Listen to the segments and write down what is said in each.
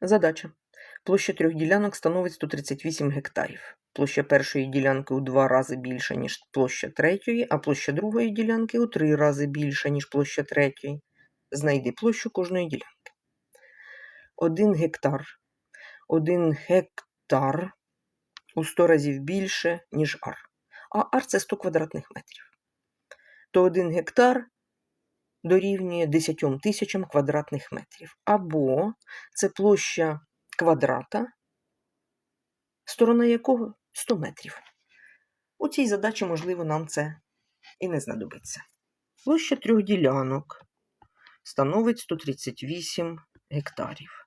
Задача. Площа трьох ділянок становить 138 гектарів. Площа першої ділянки у два рази більша, ніж площа третьої, а площа другої ділянки у три рази більша, ніж площа третьої. Знайди площу кожної ділянки. Один гектар. Один гектар у 100 разів більше, ніж ар. А ар це 100 квадратних метрів. То один гектар дорівнює 10 тисячам квадратних метрів. Або це площа квадрата, сторона якого 100 метрів. У цій задачі, можливо, нам це і не знадобиться. Площа трьох ділянок становить 138 гектарів.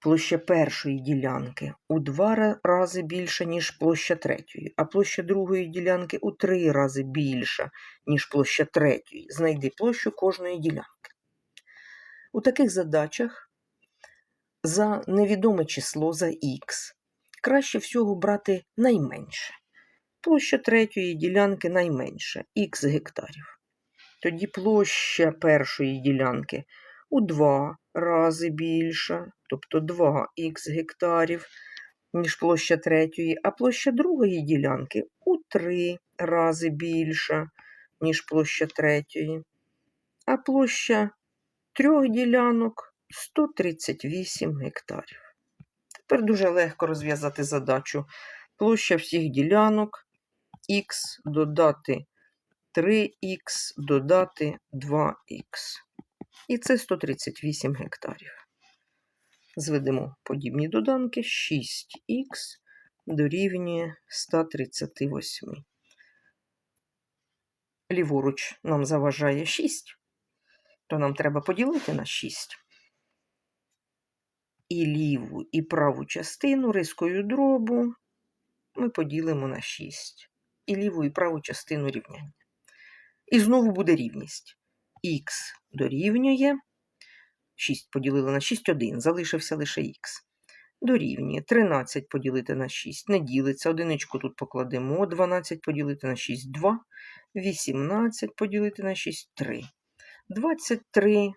Площа першої ділянки у два рази більша, ніж площа третьої, а площа другої ділянки у три рази більша, ніж площа третьої. Знайди площу кожної ділянки. У таких задачах за невідоме число за х краще всього брати найменше. Площа третьої ділянки найменша х гектарів. Тоді площа першої ділянки у два рази більша, тобто 2х гектарів, ніж площа третьої, а площа другої ділянки у три рази більша, ніж площа третьої. А площа трьох ділянок 138 гектарів. Тепер дуже легко розв'язати задачу. Площа всіх ділянок х додати 3х додати 2х. І це 138 гектарів. Зведемо подібні доданки. 6х дорівнює 138. Ліворуч нам заважає 6, то нам треба поділити на 6. І ліву, і праву частину рискою дробу ми поділимо на 6. І ліву, і праву частину рівняння. І знову буде рівність. Х дорівнює. 6 поділили на 6, 1. Залишився лише х. Дорівнює 13 поділити на 6. Не ділиться. Одиничку тут покладемо. 12 поділити на 6, 2. 18 поділити на 6, 3. 23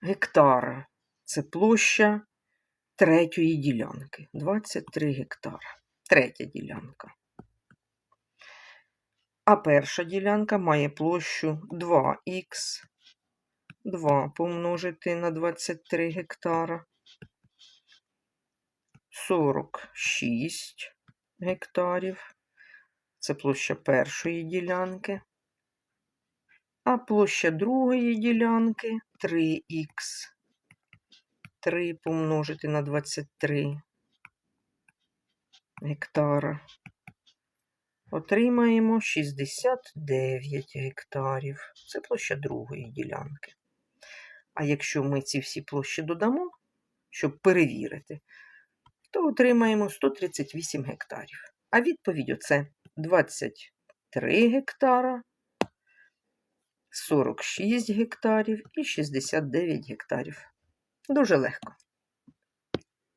гектара. Це площа третьої ділянки. 23 гектара. Третя ділянка. А перша ділянка має площу 2х. 2 помножити на 23 гектара. 46 гектарів. Це площа першої ділянки. А площа другої ділянки 3х. 3 помножити на 23 гектара. Отримаємо 69 гектарів. Це площа другої ділянки. А якщо ми ці всі площі додамо, щоб перевірити, то отримаємо 138 гектарів. А відповідь оце 23 гектара, 46 гектарів і 69 гектарів. Дуже легко.